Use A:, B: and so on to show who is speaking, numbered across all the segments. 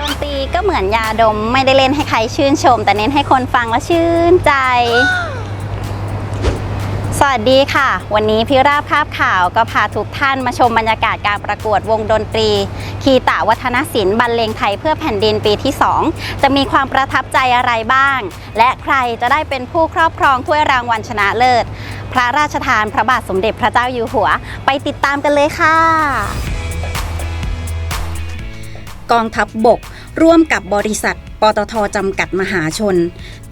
A: ดนตรีก็เหมือนยาดมไม่ได้เล่นให้ใครชื่นชม แต่เน้นให้คนฟังแล้วชื่นใจ สวัสดีค่ะ วันนี้พิราบภาพข่าวก็พาทุกท่านมาชมบรรยากาศการประกวดวงดนตรี คีตะวัฒนศิลป์บรรเลงไทยเพื่อแผ่นดินปีที่ 2 จะมีความประทับใจอะไรบ้าง และใครจะได้เป็นผู้ครอบครองถ้วยรางวัลชนะเลิศ พระราชทานพระบาทสมเด็จพระเจ้าอยู่หัว ไปติดตามกันเลยค่ะ กองทัพบบก ร่วมกับบริษัท ตทจำกัดมหาชน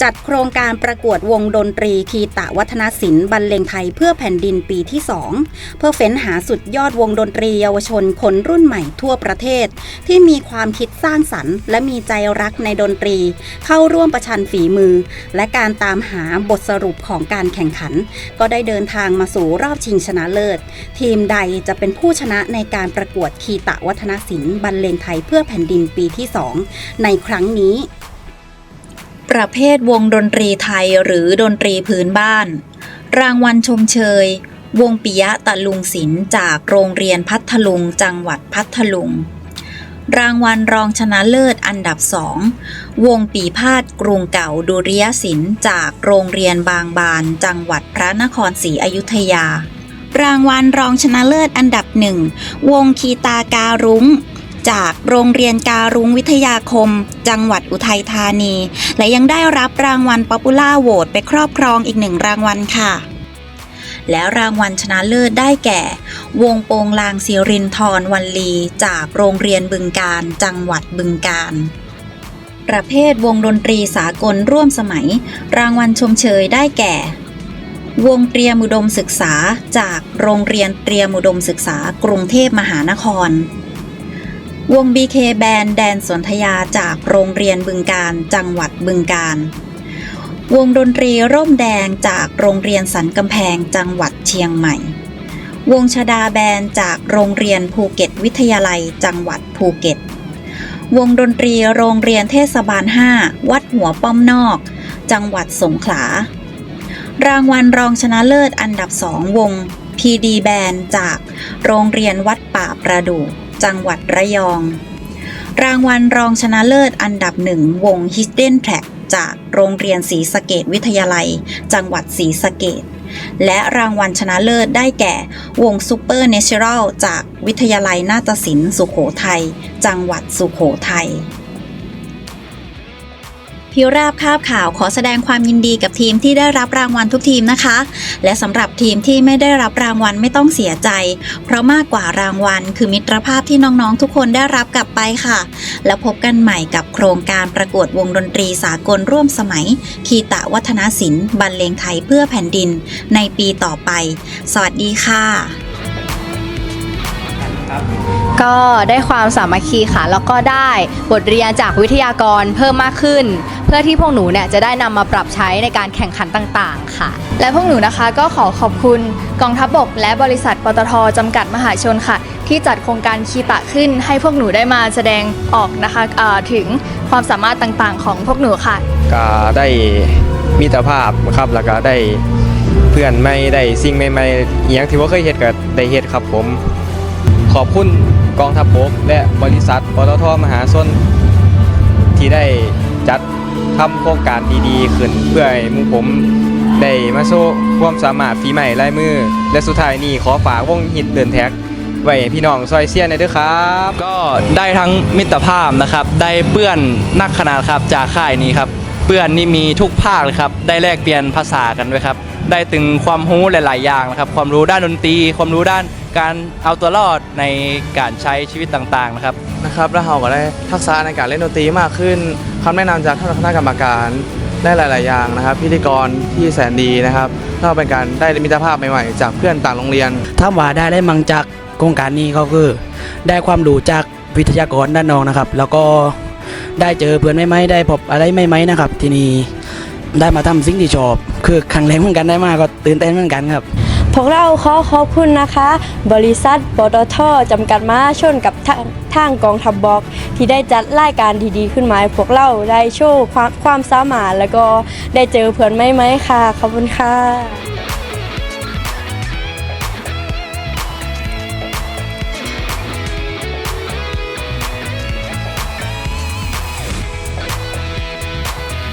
A: จัดโครงการประกวดวงดนตรีคีตะวัฒนศิลป์บรรเลงไทยเพื่อแผ่นดินปีที่ 2 เพื่อเฟ้นหาสุดยอดวงดนตรีเยาวชนคนรุ่นใหม่ทั่วประเทศ ที่มีความคิดสร้างสรรค์ และมีใจรักในดนตรี เข้าร่วมประชันฝีมือ และการตามหาบทสรุปของการแข่งขัน ก็ได้เดินทางมาสู่รอบชิงชนะเลิศ ทีมใดจะเป็นผู้ชนะในการประกวดคีตะวัฒนศิลป์บรรเลงไทยเพื่อแผ่นดินปีที่ 2 ในครั้งนี้ประเภทวงดนตรีไทยหรือดนตรีพื้นบ้าน รางวัลชมเชย วงปิยะตะลุงศิลป์จากโรงเรียนพัทลุง จังหวัดพัทลุง รางวัลรองชนะเลิศอันดับสอง วงปีพาดกรุงเก่าดุริยศิลป์จากโรงเรียนบางบาน จังหวัดพระนครศรีอยุธยารางวัลรองชนะเลิศอันดับหนึ่ง วงคีตาการุ้ง จากโรงเรียนการุงวิทยาคม จังหวัดอุทัยธานี และยังได้รับรางวัลป๊อปปูล่าโหวตไปครอบครองอีกหนึ่งรางวัลค่ะ แล้วรางวัลชนะเลิศได้แก่ วงโปงลางศิรินทรวันลี จากโรงเรียนบึงการ จังหวัดบึงการประเภทวงดนตรีสากลร่วมสมัย รางวัลชมเชยได้แก่ วงเตรียมอุดมศึกษาจากโรงเรียนเตรียมอุดมศึกษากรุงเทพมหานคร วง BK แบนแดนสนธยาจากโรงเรียนบึงการจังหวัดบึงการวงดนตรีร่มแดงจากโรงเรียนสันกำแพงจังหวัดเชียงใหม่ วงชดาแบนจากโรงเรียนภูเก็ตวิทยาลัยจังหวัดภูเก็ต วงดนตรีโรงเรียนเทศบาล 5 วัดหัวป้อมนอก จังหวัดสงขลา รางวัลรองชนะเลิศอันดับสองวง PD แบนจากโรงเรียนวัดป่าประดู่ จังหวัดระยอง รางวัลรองชนะเลิศอันดับหนึ่งวง Hidden Track จากโรงเรียนศรีสะเกดวิทยาลัย จังหวัดศรีสะเกดและรางวัลชนะเลิศได้แก่ วง Super Natural จากวิทยาลัยนาฏศิลป์สุขโขทัย จังหวัดสุขโขทัย พิราบคาบข่าวขอแสดงความยินดีกับทีมที่ได้รับรางวัลทุกทีมนะคะ และสำหรับทีมที่ไม่ได้รับรางวัลไม่ต้องเสียใจ เพราะมากกว่ารางวัล คือมิตรภาพที่น้องๆ ทุกคนได้รับกลับไปค่ะ แล้วพบกันใหม่กับโครงการประกวดวงดนตรีสากลร่วมสมัย คีตะวัฒนศิลป์บรรเลงไทยเพื่อแผ่นดิน ในปีต่อไป สวัสดีค่ะ
B: ก็ได้ความสามัคคีค่ะ แล้วก็ได้บทเรียนจากวิทยากรเพิ่มมากขึ้น เพื่อที่พวกหนูเนี่ยจะได้นำมาปรับใช้ในการแข่งขันต่างๆ ค่ะ และพวกหนูนะคะก็ขอขอบคุณกองทัพบก และบริษัทปตทจำกัดมหาชนค่ะ ที่จัดโครงการคีตะขึ้น ให้พวกหนูได้มาแสดงออกนะคะเอ่อถึงความสามารถต่างๆ ของพวกหนูค่ะ
C: ก็ได้มิตรภาพครับแล้วก็ได้เพื่อนไม่ได้สิ่งใหม่ๆอหย่างที่ว่าเคยเฮ็ดก็ได้เฮ็ดครับผม ขอบคุณกองทัพบกและบริษัทปตทมหาชนที่ได้จัดทำโครงการดีๆ ขึ้นเพื่อให้มูผมได้มาโชว์ความสามารถฝีใหม่ลายมือ และสุดท้ายนี้ขอฝากวงฮิตเดินแท็กไว้ให้พี่น้องซอยเซียนในอยเด้อครับ
D: ก็ได้ทั้งมิตรภาพนะครับ ได้เปื้อนนักขนาดครับจากค่ายนี้ครับ เปื้อนนี่มีทุกภาคเลยครับ ได้แลกเปลี่ยนภาษากันด้วยครับ ได้ถึงความรู้หลาย ๆ อย่างนะครับ ความรู้ด้านดนตรี ความรู้ด้านการเอาตัวรอดในการใช้ชีวิตต่าง ๆ นะครับ
E: นะครับ แล้วเราก็ได้ทักษะในการเล่นดนตรีมากขึ้นคำแนะนำจากท่านคณะกรรมการได้หลาย ๆ อย่างนะครับ พิธีกรที่แสนดีนะครับก็เป็นการได้มิตรภาพใหม่ ๆ จากเพื่อนต่างโรงเรียน
F: ถ้าว่าได้ได้มังจากโครงการนี้ก็คือ ได้ความรู้จากวิทยากรด้านนอกนะครับ แล้วก็ ได้เจอเพื่อนไม่ไหมได้พบอะไรไม่ไหมนะครับ ที่นี้ได้มาทำสิ่งที่ชอบ คือครั้งแรกเหมือนกันได้มากก็ตื่นเต้นเหมือนกันครับ
G: พวกเราขอขอบคุณนะคะ บริษัทปตทจำกัดมาชนกับทางทางกองทัพบกที่ได้จัดรายการดีๆขึ้นมาพวกเราได้โชว์ความความสามารถแล้วก็ได้เจอเพื่อนไม่ไหมค่ะขอบคุณค่ะ